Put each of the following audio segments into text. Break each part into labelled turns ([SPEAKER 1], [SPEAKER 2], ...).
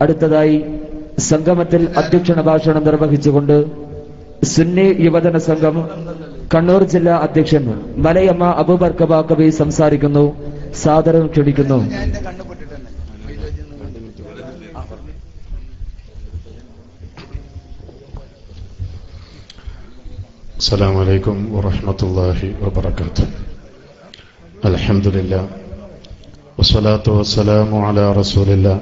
[SPEAKER 1] അടുത്തതായി സംഗമത്തിൽ അധ്യക്ഷണ ഭാഷണം നിർവഹിച്ചുകൊണ്ട് സുന്നി യുവജന സംഘം കണ്ണൂർ ജില്ലാ അധ്യക്ഷൻ മലയമ്മ അബൂബർക്കബ കബി സംസാരിക്കുന്നു സാദരം ക്ഷണിക്കുന്നു
[SPEAKER 2] ഞാൻ എന്റെ കണ്ണു പൊട്ടിട്ടുണ്ട്
[SPEAKER 3] السلام عليكم ورحمة الله وبركاته الحمد لله والصلاة والسلام على رسول الله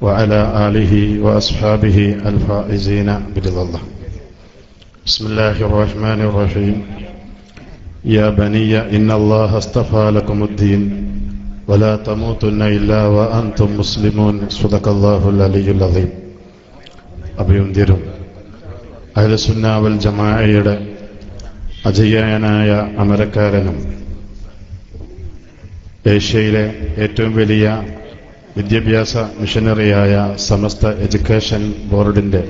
[SPEAKER 3] وعلى آله وأصحابه الفائزين برضا الله بسم الله الرحمن الرحيم يا بني إن الله اصطفى لكم الدين ولا تموتن إلا وأنتم مسلمون صدق الله العلي العظيم അഭിയന്തിരും അഹ്ലസുന്നാവൽ ജമാഅയുടെ അജയ്യനായ അമരക്കാരനും ഏഷ്യയിലെ ഏറ്റവും വലിയ വിദ്യാഭ്യാസ മിഷനറിയായ സമസ്ത എഡ്യൂക്കേഷൻ ബോർഡിന്റെ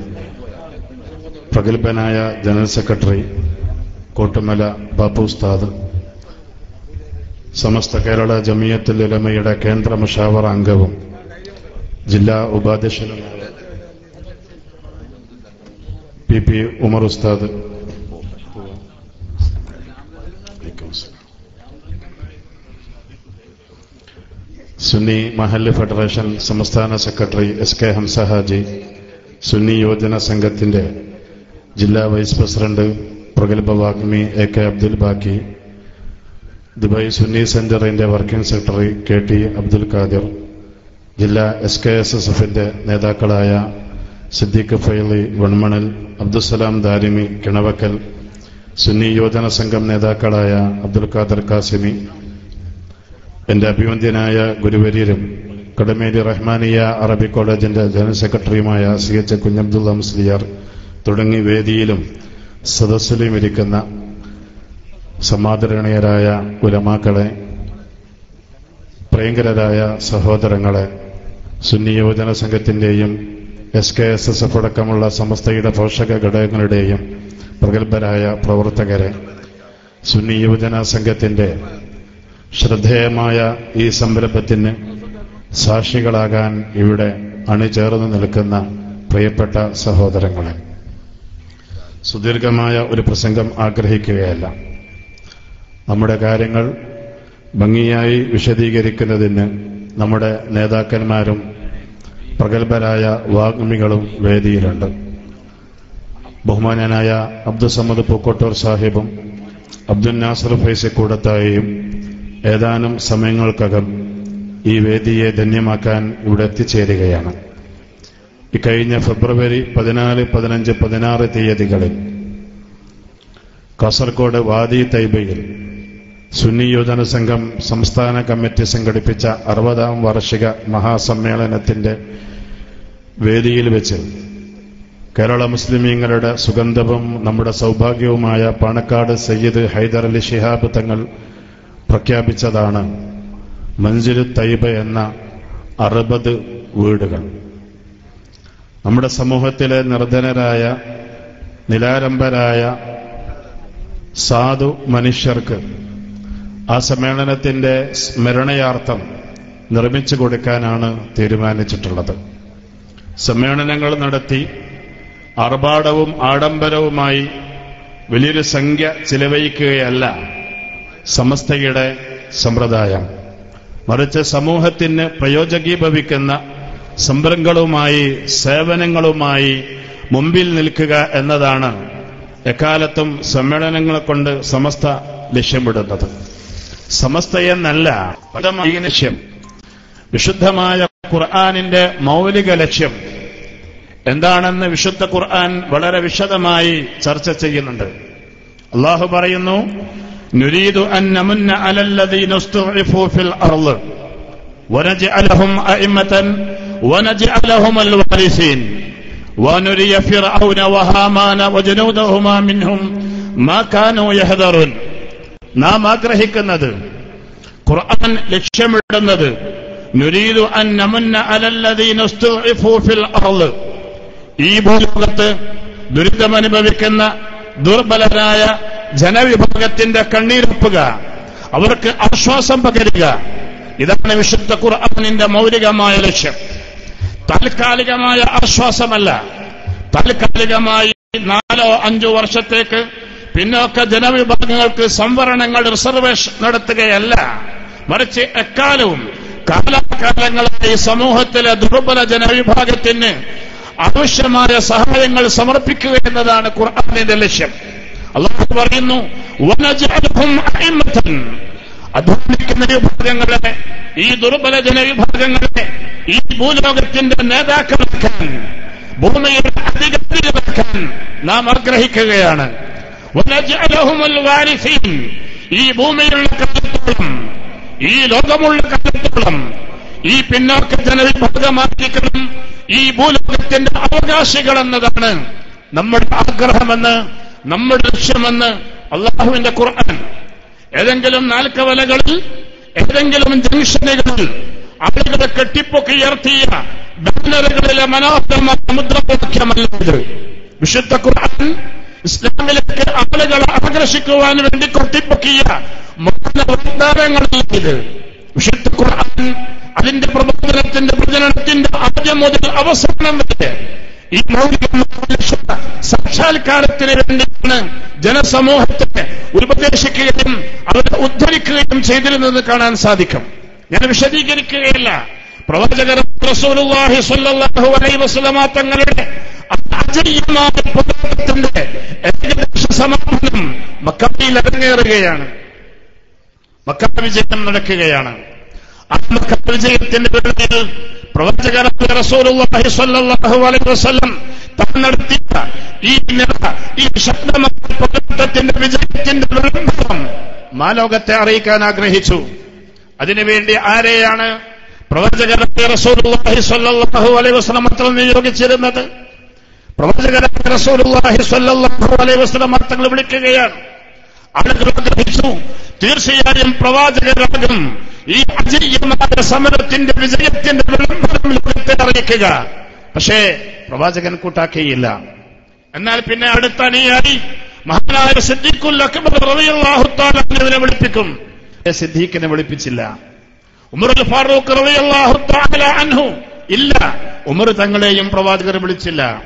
[SPEAKER 3] പ്രഗത്ഭനായ ജനറൽ സെക്രട്ടറി കോട്ടുമല ബാപ്പു ഉസ്താദ് സമസ്ത കേരള ജമിയത്തുൽ ഉലമയുടെ കേന്ദ്ര മുഷാവർ അംഗവും ജില്ലാ ഉപാധ്യക്ഷനുമായ പി പി ഉമർ ഉസ്താദ് സുന്നി മഹല്ല് ഫെഡറേഷൻ സംസ്ഥാന secretary S K Hamza Haji Sunni യുവജന സംഘത്തിന്റെ ജില്ലാ വൈസ് പ്രസിഡന്റ് പ്രഗത്ഭ വാഗ്മി എ കെ അബ്ദുൽ ബാക്കി ദുബായ് സുന്നി സെന്ററിന്റെ working secretary K T Abdul Khadir ജില്ലാ എസ് കെ എസ് എസ് എഫിന്റെ നേതാക്കളായ സിദ്ദീഖ് ഫൈലി വൺമണൽ അബ്ദുസലാം ദാരിമി കിണവക്കൽ സുന്നി യുവജന സംഘം നേതാക്കളായ അബ്ദുൽ ഖാദർ കാസിമി എന്റെ അഭിവന്ദ്യനായ ഗുരുവര്യരും കടമേരി റഹ്മാനിയ അറബി കോളേജിന്റെ ജനറൽ സെക്രട്ടറിയുമായ സി എച്ച് കുഞ്ഞബ്ദുള്ള മുസ്ലിയാർ തുടങ്ങി വേദിയിലും സദസ്സിലും ഇരിക്കുന്ന സമാദരണീയരായ ഉലമാക്കളെ പ്രിയങ്കരരായ സഹോദരങ്ങളെ സുന്നി യുവജന സംഘത്തിന്റെയും S K S S F അടക്കമുള്ള സമസ്തയുടെ പോഷക ഘടകങ്ങളുടെയും പ്രഗത്ഭരായ പ്രവർത്തകരെ സുന്നി യുവജന സംഘത്തിന്റെ ശ്രദ്ധേയമായ ഈ സംരംഭത്തിന് സാക്ഷികളാകാൻ ഇവിടെ അണിചേർന്ന് നിൽക്കുന്ന പ്രിയപ്പെട്ട സഹോദരങ്ങളെ സുദീർഘമായ ഒരു പ്രസംഗം ആഗ്രഹിക്കുകയല്ല. നമ്മുടെ കാര്യങ്ങൾ ഭംഗിയായി വിശദീകരിക്കുന്നതിന് നമ്മുടെ നേതാക്കന്മാരും പ്രഗത്ഭരായ വാഗ്മികളും വേദിയിലുണ്ട്. ബഹുമാനായ അബ്ദുസമ്മദ് പൂക്കോട്ടൂർ സാഹിബും അബ്ദുൽ നാസർ ഫൈസി കൂടത്തായും ഏതാനും സമയങ്ങൾക്കകം ഈ വേദിയെ ധന്യമാക്കാൻ ഇവിടെ എത്തിച്ചേരുകയാണ്. ഇക്കഴിഞ്ഞ ഫെബ്രുവരി പതിനാല് പതിനഞ്ച് പതിനാറ് തീയതികളിൽ കാസർഗോഡ് വാദി തൈബയിൽ സുന്നി യുവജന സംഘം സംസ്ഥാന കമ്മിറ്റി സംഘടിപ്പിച്ച അറുപതാം വാർഷിക മഹാസമ്മേളനത്തിന്റെ വേദിയിൽ വെച്ച് കേരള മുസ്ലിമീങ്ങളുടെ സുഗന്ധവും നമ്മുടെ സൗഭാഗ്യവുമായ പാണക്കാട് സയ്യിദ് ഹൈദർ അലി ഷിഹാബ് തങ്ങൾ പ്രഖ്യാപിച്ചതാണ് മഞ്ജുരു തൈബ എന്ന അറുപത് വീടുകൾ. നമ്മുടെ സമൂഹത്തിലെ നിർധനരായ നിലാരംഭരായ സാധു മനുഷ്യർക്ക് ആ സമ്മേളനത്തിന്റെ സ്മരണയാർത്ഥം നിർമ്മിച്ചു കൊടുക്കാനാണ് തീരുമാനിച്ചിട്ടുള്ളത്. സമ്മേളനങ്ങൾ നടത്തി ആർഭാടവും ആഡംബരവുമായി വലിയൊരു സംഖ്യ ചിലവഴിക്കുകയല്ല സമസ്തയുടെ സമ്പ്രദായം. മറിച്ച് സമൂഹത്തിന് പ്രയോജകീഭവിക്കുന്ന സംരംഭങ്ങളുമായി സേവനങ്ങളുമായി മുമ്പിൽ നിൽക്കുക എന്നതാണ് എക്കാലത്തും സമ്മേളനങ്ങളെ കൊണ്ട് സമസ്ത ലക്ഷ്യമിടുന്നത്. സമസ്തയെന്നല്ല ലക്ഷ്യം വിശുദ്ധമായ ഖുർആാനിന്റെ മൗലിക ലക്ഷ്യം എന്താണെന്ന് വിശുദ്ധ ഖുർആൻ വളരെ വിശദമായി ചർച്ച ചെയ്യുന്നുണ്ട്. അള്ളാഹു പറയുന്നു നുരീദു അൻ നമുന്ന അലല്ലദീന ഉസ്തുഇഫു ഫിൽ അർള് ونجعلهم أئمة ونجعلهم الوارثين ونري فرعون وهامان وجنودهما منهم ما كانوا يحذرون നാം ആഗ്രഹിക്കുന്നത് ഖുർആൻ ലക്ഷ്യമിടുന്നത് നുരീദു അൻ നമുന്ന അലല്ലദീന ഉസ്തുഇഫു ഫിൽ അർള് ഈ ഭൂലോകത്ത് ദുരിതമനുഭവിക്കുന്ന ദുർബലരായ ജനവിഭാഗത്തിന്റെ കണ്ണീരൊപ്പുക അവർക്ക് ആശ്വാസം പകരുക. ഇതാണ് വിശുദ്ധ ഖുർആാനിന്റെ മൗലികമായ ലക്ഷ്യം. താൽക്കാലികമായ ആശ്വാസമല്ല. താൽക്കാലികമായി നാലോ അഞ്ചോ വർഷത്തേക്ക് പിന്നോക്ക ജനവിഭാഗങ്ങൾക്ക് സംവരണങ്ങൾ റിസർവേഷൻ നടത്തുകയല്ല. മറിച്ച് എക്കാലവും കാലാകാലങ്ങളായി സമൂഹത്തിലെ ദുർബല ജനവിഭാഗത്തിന് ആവശ്യമായ സഹായങ്ങൾ സമർപ്പിക്കുക എന്നതാണ് ഖുർആാനിന്റെ ലക്ഷ്യം. അള്ളാഹു പറയുന്നു. അധ്വാനിക്കുന്ന വിഭാഗങ്ങളെ ഈ ദുർബല ജനവിഭാഗങ്ങളെ ഈ ഭൂലോകത്തിന്റെ നേതാക്കളാക്കാൻ ഭൂമിയുടെ അധികാരികളാക്കാൻ നാം ആഗ്രഹിക്കുകയാണ്. ഈ ഭൂമിയുള്ള കാലത്തോളം ഈ ലോകമുള്ള കാലത്തോളം ഈ പിന്നോക്ക ജനവിഭാഗമായിരിക്കണം ഈ ഭൂലോകത്തിന്റെ അവകാശികൾ എന്നതാണ് നമ്മുടെ ആഗ്രഹമെന്ന് നമ്മുടെ ലക്ഷ്യമെന്ന് അള്ളാഹുവിന്റെ ഖുർആൻ ഏതെങ്കിലും നാൽക്കവലകളിൽ ഏതെങ്കിലും ജംഗ്ഷനുകളിൽ ആളുകളെ കെട്ടിപ്പൊക്കിയർത്തിയ ബാനറുകളിലെ മനോഹരമായ സമുദ്രവാക്യമല്ല ഇത് വിശുദ്ധ ഖുർആൻ ഇസ്ലാമിലേക്ക് ആളുകളെ ആകർഷിക്കുവാൻ വേണ്ടി കൊട്ടിപ്പൊക്കിയ വാഗ്ദാനങ്ങളല്ല ഇത് വിശുദ്ധ ഖുർആൻ അതിന്റെ പ്രബോധനത്തിന്റെ പ്രചരണത്തിന്റെ ആദ്യം മുതൽ അവസാനം വരെ ഈ ലക്ഷ്യ സാക്ഷാത്കാരത്തിന് വേണ്ടിയാണ് ജനസമൂഹത്തെ ഉപദേശിക്കുകയും അവരെ ഉദ്ധരിക്കുകയും ചെയ്തിരുന്നത് കാണാൻ സാധിക്കും. ഞാൻ വിശദീകരിക്കുകയില്ല. പ്രവാചകർ തങ്ങളുടെ ഏകദേശ സമാപനം മക്കയിൽ അരങ്ങേറുകയാണ്. മക്ക വിജയം നടക്കുകയാണ്. ആ മക്ക വിജയത്തിന്റെ പേരിൽ പ്രവാചകരായ റസൂലുള്ളാഹി സ്വല്ലല്ലാഹു അലൈഹി വസല്ലം നടത്തിയ ഈ ഈ ശക്തമായ വിജയത്തിന്റെ മാലോകത്തെ അറിയിക്കാൻ ആഗ്രഹിച്ചു. അതിനുവേണ്ടി ആരെയാണ് പ്രവാചകരായ റസൂലുള്ളാഹി സ്വല്ലല്ലാഹു അലൈഹി വസല്ലം നിയോഗിച്ചിരുന്നത്? പ്രവാചകരായ റസൂലുള്ളാഹി സ്വല്ലല്ലാഹു അലൈഹി വസല്ലം വിളിക്കുകയാണ്. ആളുകൾ ആഗ്രഹിച്ചു തീർച്ചയായും പ്രവാചകരാകും ഈ അജയ്യമായ സമരത്തിന്റെ വിജയത്തിന്റെ വിളംബരം ലോകത്തെ അറിയിക്കുക പക്ഷേ പ്രവാചകൻ കൂട്ടാക്കിയില്ല. എന്നാൽ പിന്നെ അടുത്ത അണിയായി മഹാനായ സിദ്ദീഖുൽ അക്ബർ റളിയല്ലാഹു തആല അൻഹുവിനെ വിളിപ്പിക്കും. സിദ്ദീഖിനെ വിളിപ്പിച്ചില്ല. ഉമറുൽ ഫാറൂഖ് റളിയല്ലാഹു തആല അൻഹു ഇല്ല. ഉമർ തങ്ങളെയും പ്രവാചകർ വിളിച്ചില്ല.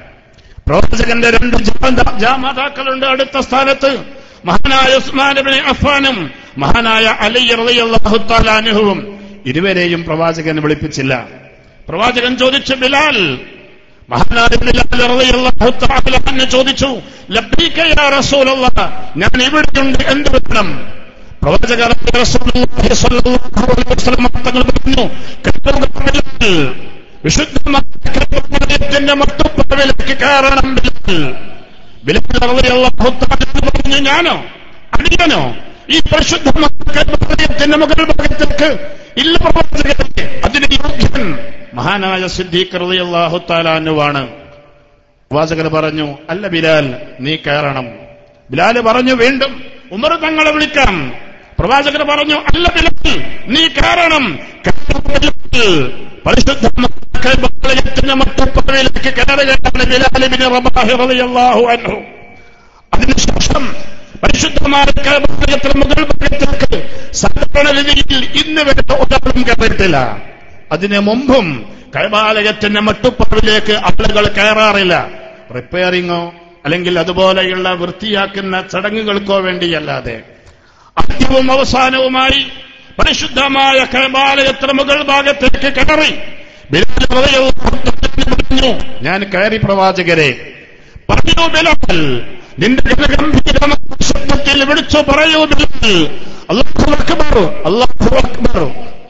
[SPEAKER 3] പ്രവാചകന്റെ രണ്ട് ജാമ- ജാമാതാക്കളുണ്ട് അടുത്ത സ്ഥാനത്ത്. മഹാനായ ഉസ്മാൻ അഫ്ഫാനും മഹാനായ അലി ഇരുവരെയും പ്രവാചകൻ വിളിപ്പിച്ചില്ല. പ്രവാചകൻ ചോദിച്ചു ബിലാൽ മഹാനായ ചോദിച്ചു ഞാൻ ഇവിടെയുണ്ട് എന്ത് വേണം? പ്രവാചകർ പറഞ്ഞു "കൽപ്പുക ബിലാൽ, വിശുദ്ധമായ കൽപ്പത്തിന്റെ മട്ടുപ്പറവിലേക്ക് തആല പറഞ്ഞു ഞാനോ? അടിയനോ? ഈ പരിശുദ്ധ കൽപ്പത്തിന്റെ മുകൾ ഭാഗത്തേക്ക് ഇല്ല പ്രവർത്തകരെ അതിന് യോഗ്യൻ മഹാനായ സിദ്ദീഖ് റളിയല്ലാഹു പ്രവാചകർ പറഞ്ഞു അല്ല ബിലാൽ നീ കയറണം. ബിലാൽ പറഞ്ഞു വീണ്ടും ഉമർ തങ്ങളെ വിളിക്കാം. പ്രവാചകർ പറഞ്ഞു അല്ല ബിലാൽ നീ കയറണം. ബിലാൽ. ബിലാലിബിന് റബാഹി റളിയല്ലാഹു അൻഹു. അതിനുശേഷം പരിശുദ്ധമായ കൈബാലയത്തിന് മുകൾ ഭാഗത്തേക്ക് സാധാരണ രീതിയിൽ ഇന്ന് വരെ ഒരാളും കയറിയിട്ടില്ല അതിനു മുമ്പും കൈബാലയത്തിന്റെ മട്ടുപ്പാടിലേക്ക് ആളുകൾ കയറാറില്ല. റിപ്പയറിങ്ങോ അല്ലെങ്കിൽ അതുപോലെയുള്ള വൃത്തിയാക്കുന്ന ചടങ്ങുകൾക്കോ വേണ്ടിയല്ലാതെ. ആദ്യവും അവസാനവുമായി പരിശുദ്ധമായ കൈബാലയത്തിന് മുകൾ ഭാഗത്തേക്ക് കയറി. പറഞ്ഞു ഞാൻ കയറി പ്രവാചകരെ പറഞ്ഞു ബിലാൽ നിന്റെ ഗംഭീരമായ ശബ്ദത്തിൽ വിളിച്ചു പറയൂ ബിലാൽ അല്ലാഹു അക്ബർ അക്ബർ.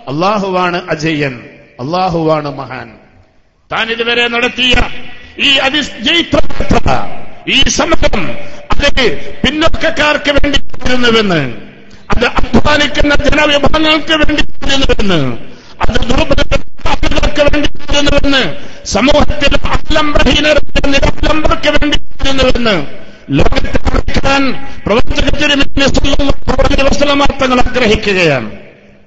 [SPEAKER 3] അല്ലാഹുവാണ് അജയൻ അള്ളാഹുവാണ് മഹാൻ. താൻ ഇതുവരെ നടത്തിയ ഈ അതിജയിത്ര ഈ സമരം അത് പിന്നോക്കക്കാർക്ക് വേണ്ടിയിരുന്നുവെന്ന് അത് അധ്വാനിക്കുന്ന ജനവിഭാഗങ്ങൾക്ക് വേണ്ടി വരുന്നുവെന്ന് അത് ദുർബലർക്ക് വേണ്ടി വരുന്നുവെന്ന് സമൂഹത്തിൽ ആലംബഹീനർക്ക് വേണ്ടി വേണ്ടിയിരുന്നുവെന്ന് ലോകത്തെ അറിയിക്കാൻ പ്രവാചകത്തിന് ആഗ്രഹിക്കുകയാണ്.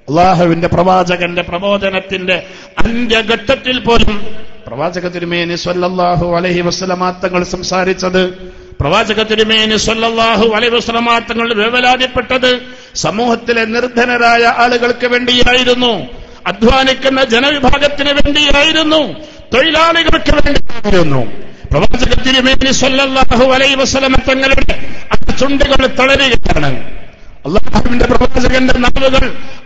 [SPEAKER 3] അള്ളാഹുവിന്റെ പ്രവാചകന്റെ പ്രബോധനത്തിന്റെ അന്ത്യഘട്ടത്തിൽ പോലും പ്രവാചക തിരുമേനി സ്വല്ലാഹു അലഹി വസ്ലമാത്തങ്ങൾ സംസാരിച്ചത് പ്രവാചക തിരുമേനി സ്വല്ലാഹു അലഹി വസ്ലമാത്തങ്ങൾ വേവലാതിപ്പെട്ടത് സമൂഹത്തിലെ നിർധനരായ ആളുകൾക്ക് വേണ്ടിയായിരുന്നു അധ്വാനിക്കുന്ന ജനവിഭാഗത്തിന് വേണ്ടിയായിരുന്നു തൊഴിലാളികൾക്ക് വേണ്ടിയായിരുന്നു. പ്രവാചക തിരുമേനി സല്ലല്ലാഹു അലൈഹി വസല്ലമ തങ്ങളുടെ ചുണ്ടുകൾ തളരുകയാണ്. അള്ളാഹുവിന്റെ പ്രവാചകന്റെ നാവുകൾ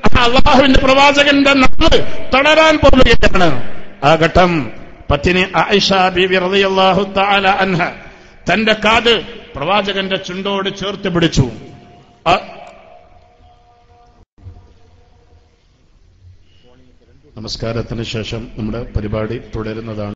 [SPEAKER 3] ആ അള്ളാഹുവിന്റെ പ്രവാചകന്റെ നാവ് തളരാൻ പോവുകയാണ്. ആ ഘട്ടം പത്തിനി ആയിഷ ബീവി റളിയല്ലാഹു തആല അൻഹ തന്റെ കാത് പ്രവാചകന്റെ ചുണ്ടോട് ചേർത്ത് പിടിച്ചു.
[SPEAKER 4] നമസ്കാരത്തിന് ശേഷം നമ്മുടെ പരിപാടി തുടരുന്നതാണ്.